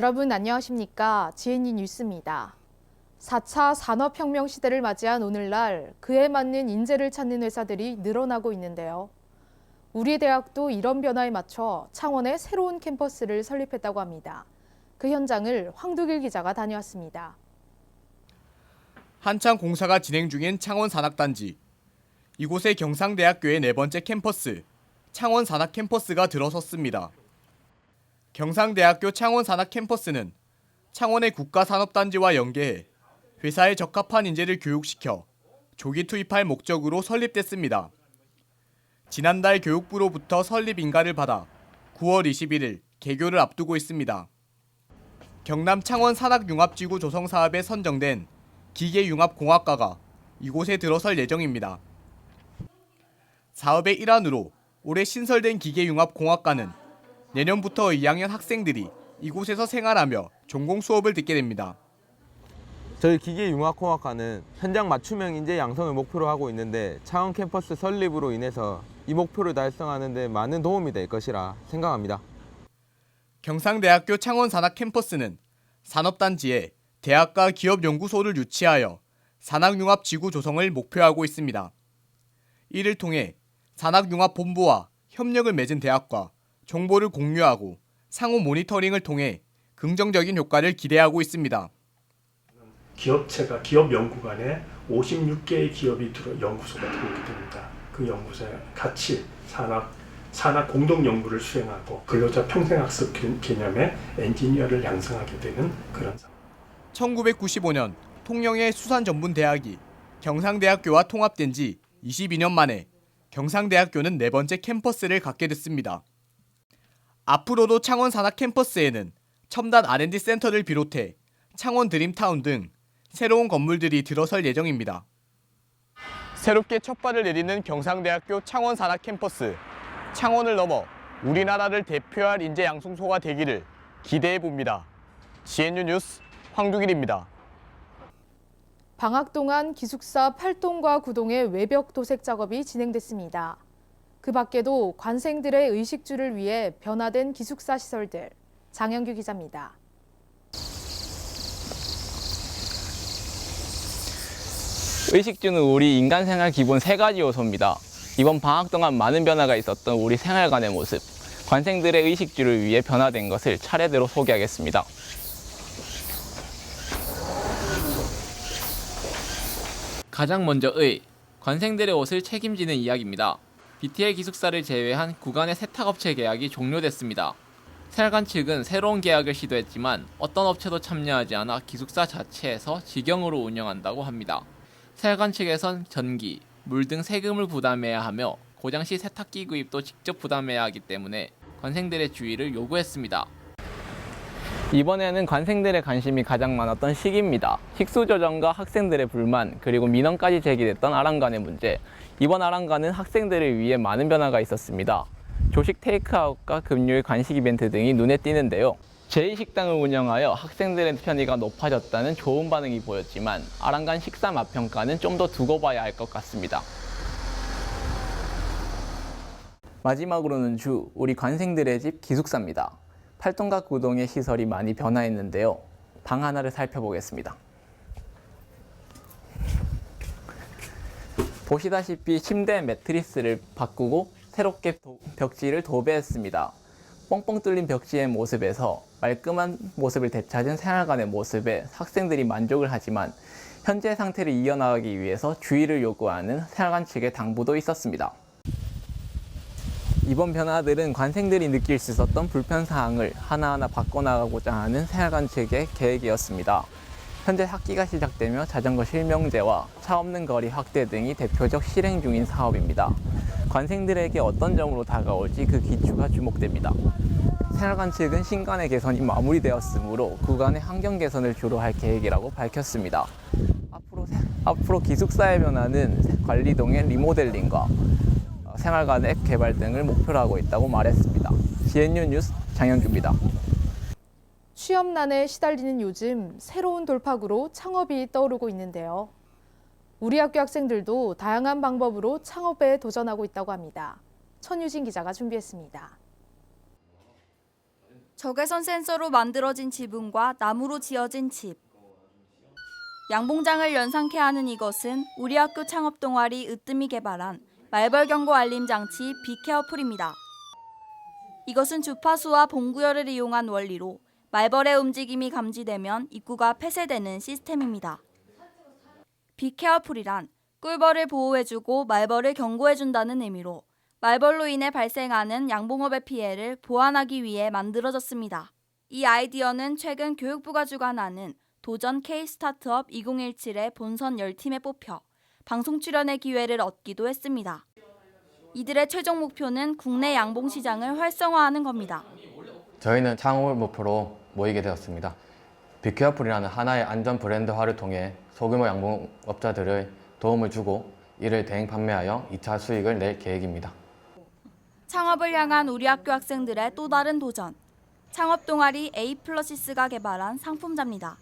여러분 안녕하십니까? 지엔이 뉴스입니다. 4차 산업혁명 시대를 맞이한 오늘날 그에 맞는 인재를 찾는 회사들이 늘어나고 있는데요. 우리 대학도 이런 변화에 맞춰 창원에 새로운 캠퍼스를 설립했다고 합니다. 그 현장을 황두길 기자가 다녀왔습니다. 한창 공사가 진행 중인 창원 산악단지. 이곳에 경상대학교의 네 번째 캠퍼스, 창원 산악 캠퍼스가 들어섰습니다. 경상대학교 창원 산악 캠퍼스는 창원의 국가산업단지와 연계해 회사에 적합한 인재를 교육시켜 조기 투입할 목적으로 설립됐습니다. 지난달 교육부로부터 설립 인가를 받아 9월 21일 개교를 앞두고 있습니다. 경남 창원 산악융합지구 조성 사업에 선정된 기계융합공학과가 이곳에 들어설 예정입니다. 사업의 일환으로 올해 신설된 기계융합공학과는 내년부터 2학년 학생들이 이곳에서 생활하며 전공 수업을 듣게 됩니다. 저희 기계융합공학과는 현장 맞춤형 인재 양성을 목표로 하고 있는데 창원 캠퍼스 설립으로 인해서 이 목표를 달성하는 데 많은 도움이 될 것이라 생각합니다. 경상대학교 창원산악 캠퍼스는 산업단지에 대학과 기업연구소를 유치하여 산학융합 지구 조성을 목표하고 있습니다. 이를 통해 산학융합본부와 협력을 맺은 대학과 정보를 공유하고 상호 모니터링을 통해 긍정적인 효과를 기대하고 있습니다. 기업체가 기업 연구관에 56개의 기업이 들어 연구소가 들어오게 됩니다. 그 연구소에 같이 산학 산학 공동 연구를 수행하고 근로자 평생학습 개- 개념의 엔지니어를 양성하게 되는 그런 상황. 1995년 통영의 수산전문대학이 경상대학교와 통합된 지 22년 만에 경상대학교는 네 번째 캠퍼스를 갖게 됐습니다. 앞으로도 창원 산학 캠퍼스에는 첨단 R&D 센터를 비롯해 창원 드림타운 등 새로운 건물들이 들어설 예정입니다. 새롭게 첫 발을 내디는 경상대학교 창원 산학 캠퍼스. 창원을 넘어 우리나라를 대표할 인재 양성소가 되기를 기대해 봅니다. GNU 뉴스 황두길입니다. 방학 동안 기숙사 8동과 9동의 외벽 도색 작업이 진행됐습니다. 그 밖에도 관생들의 의식주를 위해 변화된 기숙사 시설들. 장영규 기자입니다. 의식주는 우리 인간 생활 기본 세 가지 요소입니다. 이번 방학 동안 많은 변화가 있었던 우리 생활관의 모습, 관생들의 의식주를 위해 변화된 것을 차례대로 소개하겠습니다. 가장 먼저 의, 관생들의 옷을 책임지는 이야기입니다. BTL 기숙사를 제외한 구간의 세탁업체 계약이 종료됐습니다. 생활관 측은 새로운 계약을 시도했지만 어떤 업체도 참여하지 않아 기숙사 자체에서 직영으로 운영한다고 합니다. 세관 측에선 전기, 물 등 세금을 부담해야 하며 고장 시 세탁기 구입도 직접 부담해야 하기 때문에 관생들의 주의를 요구했습니다. 이번에는 관생들의 관심이 가장 많았던 시기입니다. 식수 조정과 학생들의 불만 그리고 민원까지 제기됐던 아랑간의 문제. 이번 아랑간은 학생들을 위해 많은 변화가 있었습니다. 조식 테이크아웃과 금요일 간식 이벤트 등이 눈에 띄는데요. 제2식당을 운영하여 학생들의 편의가 높아졌다는 좋은 반응이 보였지만 아랑간 식사 맛 평가는 좀 더 두고 봐야 할 것 같습니다. 마지막으로는 주 우리 관생들의 집 기숙사입니다. 8동과 9동의 시설이 많이 변화했는데요. 방 하나를 살펴보겠습니다. 보시다시피 침대 매트리스를 바꾸고 새롭게 도- 벽지를 도배했습니다. 뻥뻥 뚫린 벽지의 모습에서 말끔한 모습을 되찾은 생활관의 모습에 학생들이 만족을 하지만 현재 상태를 이어나가기 위해서 주의를 요구하는 생활관 측의 당부도 있었습니다. 이번 변화들은 관생들이 느낄 수 있었던 불편 사항을 하나하나 바꿔나가고자 하는 생활관 측의 계획이었습니다. 현재 학기가 시작되며 자전거 실명제와 차 없는 거리 확대 등이 대표적 실행 중인 사업입니다. 관생들에게 어떤 점으로 다가올지 그 기추가 주목됩니다. 생활관 측은 신관의 개선이 마무리되었으므로 구간의 환경 개선을 주로 할 계획이라고 밝혔습니다. 앞으로, 세- 앞으로 기숙사의 변화는 관리동의 리모델링과 어, 생활관 앱 개발 등을 목표로 하고 있다고 말했습니다. GNU 뉴스 장영규입니다. 취업난에 시달리는 요즘 새로운 돌파구로 창업이 떠오르고 있는데요. 우리 학교 학생들도 다양한 방법으로 창업에 도전하고 있다고 합니다. 천유진 기자가 준비했습니다. 적외선 센서로 만들어진 지붕과 나무로 지어진 집. 양봉장을 연상케 하는 이것은 우리 학교 창업 동아리 으뜸이 개발한 말벌 경고 알림 장치 비케어 풀입니다. 이것은 주파수와 봉구열을 이용한 원리로 말벌의 움직임이 감지되면 입구가 폐쇄되는 시스템입니다. 비케어 풀이란 꿀벌을 보호해주고 말벌을 경고해준다는 의미로 말벌로 인해 발생하는 양봉업의 피해를 보완하기 위해 만들어졌습니다. 이 아이디어는 최근 교육부가 주관하는 도전 K 스타트업 2017의 본선 10팀에 뽑혀 방송 출연의 기회를 얻기도 했습니다. 이들의 최종 목표는 국내 양봉 시장을 활성화하는 겁니다. 저희는 창업을 목표로 모이게 되었습니다. 비케어풀이라는 하나의 안전 브랜드화를 통해 소규모 양봉업자들을 도움을 주고 이를 대행 판매하여 2차 수익을 낼 계획입니다. 창업을 향한 우리 학교 학생들의 또 다른 도전. 창업 동아리 A 플러시스가 개발한 상품자입니다.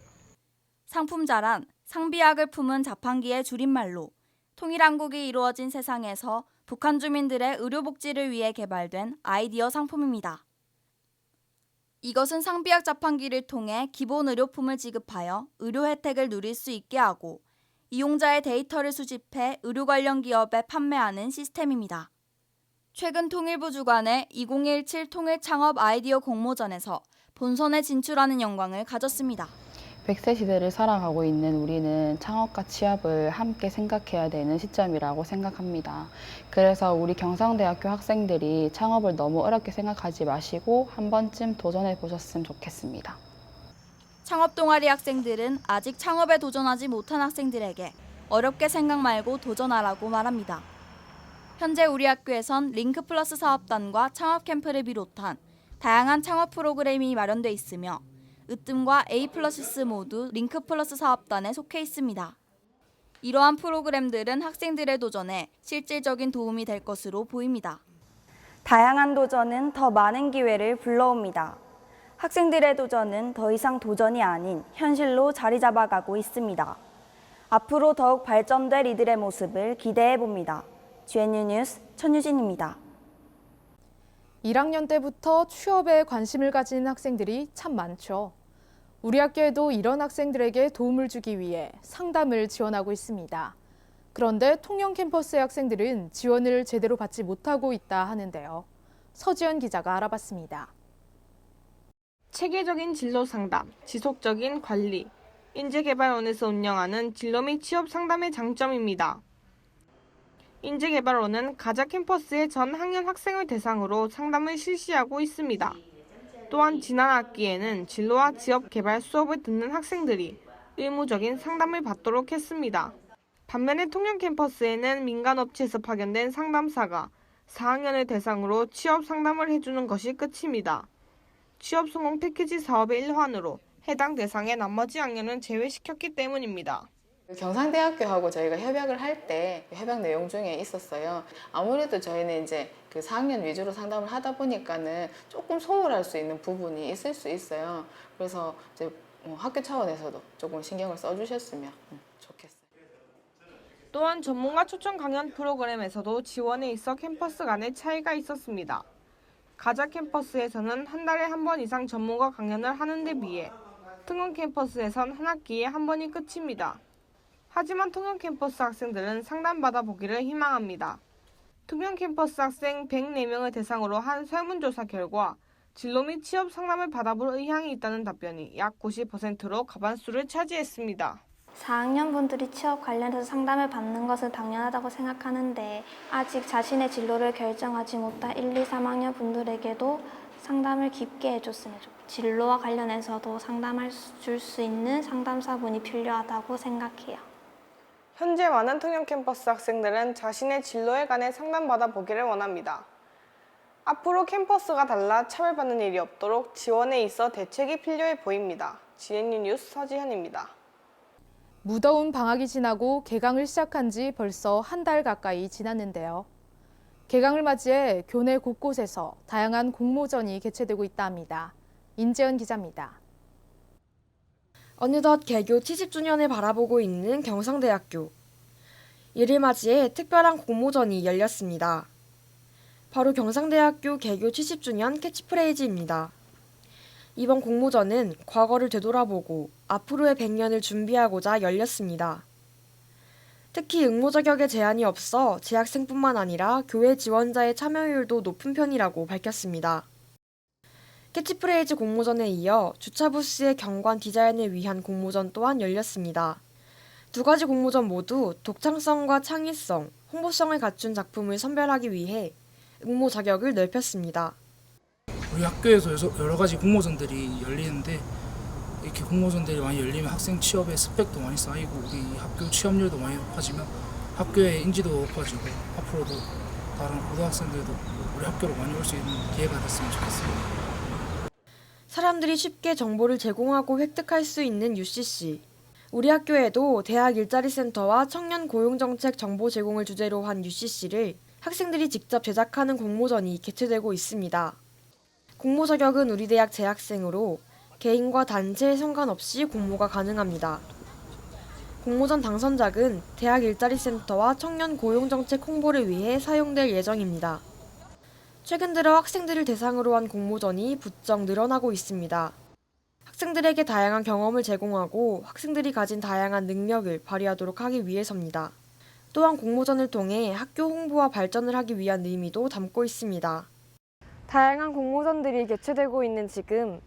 상품자란 상비약을 품은 자판기의 줄임말로 통일한국이 이루어진 세상에서 북한 주민들의 의료복지를 위해 개발된 아이디어 상품입니다. 이것은 상비약 자판기를 통해 기본 의료품을 지급하여 의료 혜택을 누릴 수 있게 하고 이용자의 데이터를 수집해 의료 관련 기업에 판매하는 시스템입니다. 최근 통일부 주관의 2017 통일 창업 아이디어 공모전에서 본선에 진출하는 영광을 가졌습니다. 100세 시대를 살아가고 있는 우리는 창업과 취업을 함께 생각해야 되는 시점이라고 생각합니다. 그래서 우리 경상대학교 학생들이 창업을 너무 어렵게 생각하지 마시고 한 번쯤 도전해 보셨으면 좋겠습니다. 창업 동아리 학생들은 아직 창업에 도전하지 못한 학생들에게 어렵게 생각 말고 도전하라고 말합니다. 현재 우리 학교에선 링크 플러스 사업단과 창업 캠프를 비롯한 다양한 창업 프로그램이 마련돼 있으며 으뜸과 A 플러시스 모두 링크 플러스 사업단에 속해 있습니다. 이러한 프로그램들은 학생들의 도전에 실질적인 도움이 될 것으로 보입니다. 다양한 도전은 더 많은 기회를 불러옵니다. 학생들의 도전은 더 이상 도전이 아닌 현실로 자리 잡아가고 있습니다. 앞으로 더욱 발전될 이들의 모습을 기대해 봅니다. GNU 뉴스 천유진입니다. 1학년 때부터 취업에 관심을 가지는 학생들이 참 많죠. 우리 학교에도 이런 학생들에게 도움을 주기 위해 상담을 지원하고 있습니다. 그런데 통영 캠퍼스의 학생들은 지원을 제대로 받지 못하고 있다 하는데요. 서지연 기자가 알아봤습니다. 체계적인 진로 상담, 지속적인 관리, 인재개발원에서 운영하는 진로 및 취업 상담의 장점입니다. 인재개발원은 가자 캠퍼스의 전 학년 학생을 대상으로 상담을 실시하고 있습니다. 또한 지난 학기에는 진로와 지역 개발 수업을 듣는 학생들이 의무적인 상담을 받도록 했습니다. 반면에 통영 캠퍼스에는 민간 업체에서 파견된 상담사가 4학년을 대상으로 취업 상담을 해주는 것이 끝입니다. 취업 성공 패키지 사업의 일환으로 해당 대상의 나머지 학년은 제외시켰기 때문입니다. 경상대학교하고 저희가 협약을 할 때 협약 내용 중에 있었어요. 아무래도 저희는 이제 그 4학년 위주로 상담을 하다 보니까는 조금 소홀할 수 있는 부분이 있을 수 있어요. 그래서 이제 뭐 학교 차원에서도 조금 신경을 써주셨으면 음, 좋겠어요. 또한 전문가 초청 강연 프로그램에서도 지원에 있어 캠퍼스 간의 차이가 있었습니다. 가자 캠퍼스에서는 한 달에 한 번 이상 전문가 강연을 하는 데 비해 통영 캠퍼스에선 한 학기에 한 번이 끝입니다. 하지만 통영 캠퍼스 학생들은 상담받아 보기를 희망합니다. 통영 캠퍼스 학생 104명을 대상으로 한 설문조사 결과 진로 및 취업 상담을 받아볼 의향이 있다는 답변이 약 90%로 과반수를 차지했습니다. 4학년 분들이 취업 관련해서 상담을 받는 것은 당연하다고 생각하는데 아직 자신의 진로를 결정하지 못한 1, 2, 3학년 분들에게도 상담을 깊게 해줬으면 좋겠어요. 진로와 관련해서도 상담할 줄 수 있는 상담사분이 필요하다고 생각해요. 현재 많은 통영 캠퍼스 학생들은 자신의 진로에 관해 상담받아 보기를 원합니다. 앞으로 캠퍼스가 달라 차별받는 일이 없도록 지원에 있어 대책이 필요해 보입니다. GNU 뉴스 서지현입니다. 무더운 방학이 지나고 개강을 시작한 지 벌써 한 달 가까이 지났는데요. 개강을 맞이해 교내 곳곳에서 다양한 공모전이 개최되고 있다 합니다. 인재현 기자입니다. 어느덧 개교 70주년을 바라보고 있는 경상대학교. 이를 맞이해 특별한 공모전이 열렸습니다. 바로 경상대학교 개교 70주년 캐치프레이즈입니다. 이번 공모전은 과거를 되돌아보고 앞으로의 100년을 준비하고자 열렸습니다. 특히 응모 자격에 제한이 없어 재학생뿐만 아니라 교회 지원자의 참여율도 높은 편이라고 밝혔습니다. 캐치프레이즈 공모전에 이어 주차 부스의 경관 디자인을 위한 공모전 또한 열렸습니다. 두 가지 공모전 모두 독창성과 창의성, 홍보성을 갖춘 작품을 선별하기 위해 응모 자격을 넓혔습니다. 우리 학교에서 여러 가지 공모전들이 열리는데 이렇게 공모전들이 많이 열리면 학생 취업의 스펙도 많이 쌓이고 우리 학교 취업률도 많이 높아지면 학교의 인지도 높아지고 앞으로도 다른 고등학생들도 우리 학교로 많이 올 수 있는 기회가 됐으면 좋겠습니다. 사람들이 쉽게 정보를 제공하고 획득할 수 있는 UCC. 우리 학교에도 대학 일자리 센터와 청년 고용 정책 정보 제공을 주제로 한 UCC를 학생들이 직접 제작하는 공모전이 개최되고 있습니다. 공모 자격은 우리 대학 재학생으로 개인과 단체에 상관없이 공모가 가능합니다. 공모전 당선작은 대학 일자리 센터와 청년 고용 정책 홍보를 위해 사용될 예정입니다. 최근 들어 학생들을 대상으로 한 공모전이 부쩍 늘어나고 있습니다. 학생들에게 다양한 경험을 제공하고 학생들이 가진 다양한 능력을 발휘하도록 하기 위해서입니다. 또한 공모전을 통해 학교 홍보와 발전을 하기 위한 의미도 담고 있습니다. 다양한 공모전들이 개최되고 있는 지금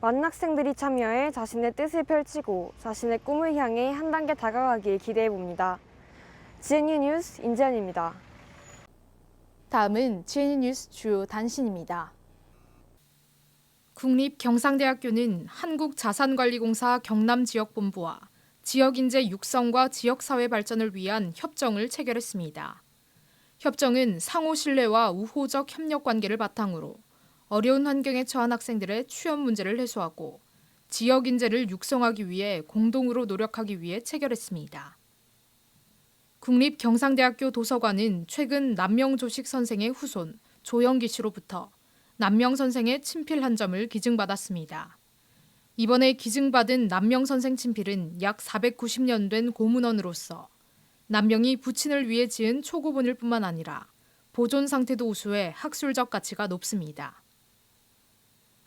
많은 학생들이 참여해 자신의 뜻을 펼치고 자신의 꿈을 향해 한 단계 다가가길 기대해 봅니다. GNU 뉴스 인재현입니다. 다음은 GNU 뉴스 주요 단신입니다. 국립경상대학교는 한국자산관리공사 경남지역본부와 지역인재 육성과 지역사회 발전을 위한 협정을 체결했습니다. 협정은 상호 신뢰와 우호적 협력 관계를 바탕으로 어려운 환경에 처한 학생들의 취업 문제를 해소하고 지역 인재를 육성하기 위해 공동으로 노력하기 위해 체결했습니다. 국립경상대학교 도서관은 최근 남명 조식 선생의 후손 조영기 씨로부터 남명 선생의 친필 한 점을 기증받았습니다. 이번에 기증받은 남명 선생 친필은 약 490년 된 고문원으로서 남명이 부친을 위해 지은 초고본일 뿐만 아니라 보존 상태도 우수해 학술적 가치가 높습니다.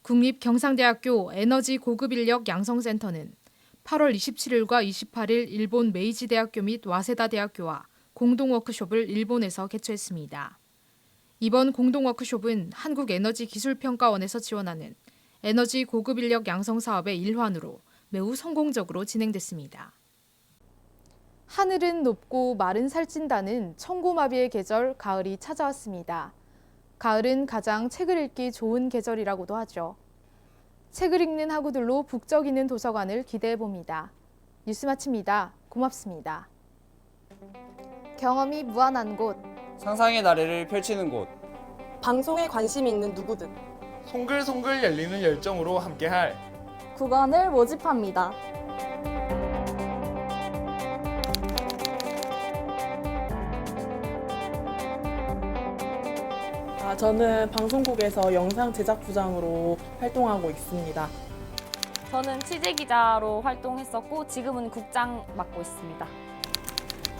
국립경상대학교 에너지 고급 인력 양성센터는 8월 27일과 28일 일본 메이지 대학교 및 와세다 대학교와 공동 워크숍을 일본에서 개최했습니다. 이번 공동 워크숍은 한국 에너지 기술 평가원에서 지원하는 에너지 고급 인력 양성 사업의 일환으로 매우 성공적으로 진행됐습니다. 하늘은 높고 말은 살찐다는 청고마비의 계절 가을이 찾아왔습니다. 가을은 가장 책을 읽기 좋은 계절이라고도 하죠. 책을 읽는 학우들로 북적이는 도서관을 기대해 봅니다. 뉴스 마칩니다. 고맙습니다. 경험이 무한한 곳 상상의 나래를 펼치는 곳 방송에 관심 있는 누구든 송글송글 열리는 열정으로 함께할 구간을 모집합니다. 저는 방송국에서 영상 제작 부장으로 활동하고 있습니다. 저는 취재 기자로 활동했었고 지금은 국장 맡고 있습니다.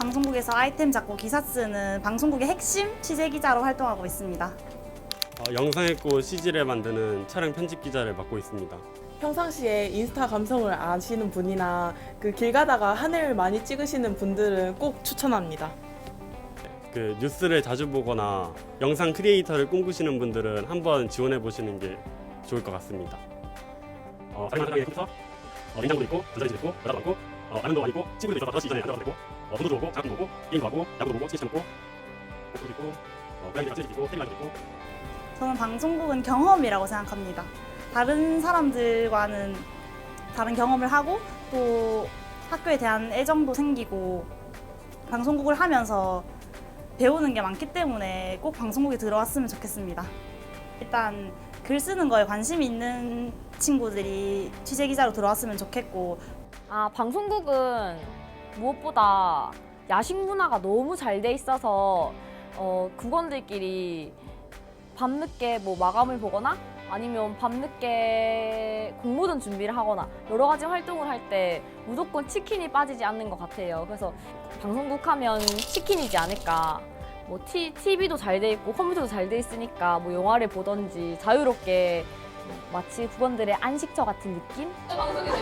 방송국에서 아이템 잡고 기사 쓰는 방송국의 핵심 취재 기자로 활동하고 있습니다. 어, 영상의 꽃 CG를 만드는 촬영 편집 기자를 맡고 있습니다. 평상시에 인스타 감성을 아시는 분이나 그 길 가다가 하늘 많이 찍으시는 분들은 꼭 추천합니다. 그 뉴스를 자주 보거나 영상 크리에이터를 꿈꾸시는 분들은 한번 지원해 보시는 게 좋을 것 같습니다. 어, 자기 만들기 컴퓨터, 어, 냉장고도 있고, 전자레인지 있고, 여자도 많고, 어, 라면도 많이 있고, 친구들도 있어서 5시 이전에 안 들어가도 되고, 어, 돈도 들어오고, 장학금도 오고, 게임도 하고, 야구도 보고, 스케치 먹고, 옷도 있고, 어, 고양이랑 찌도 있고, 텔레비전도 있고, 저는 방송국은 경험이라고 생각합니다. 다른 사람들과는 다른 경험을 하고 또 학교에 대한 애정도 생기고 방송국을 하면서 배우는 게 많기 때문에 꼭 방송국에 들어왔으면 좋겠습니다. 일단 글 쓰는 거에 관심 있는 친구들이 취재 기자로 들어왔으면 좋겠고 아 방송국은 무엇보다 야식 문화가 너무 잘 돼 있어서 어, 국원들끼리 밤늦게 뭐 마감을 보거나 아니면 밤늦게 공모전 준비를 하거나 여러 가지 활동을 할 때 무조건 치킨이 빠지지 않는 것 같아요. 그래서 방송국 하면 치킨이지 않을까. 뭐 티, TV도 잘 돼 있고 컴퓨터도 잘 돼 있으니까 뭐 영화를 보던지 자유롭게 마치 국원들의 안식처 같은 느낌? 방송에서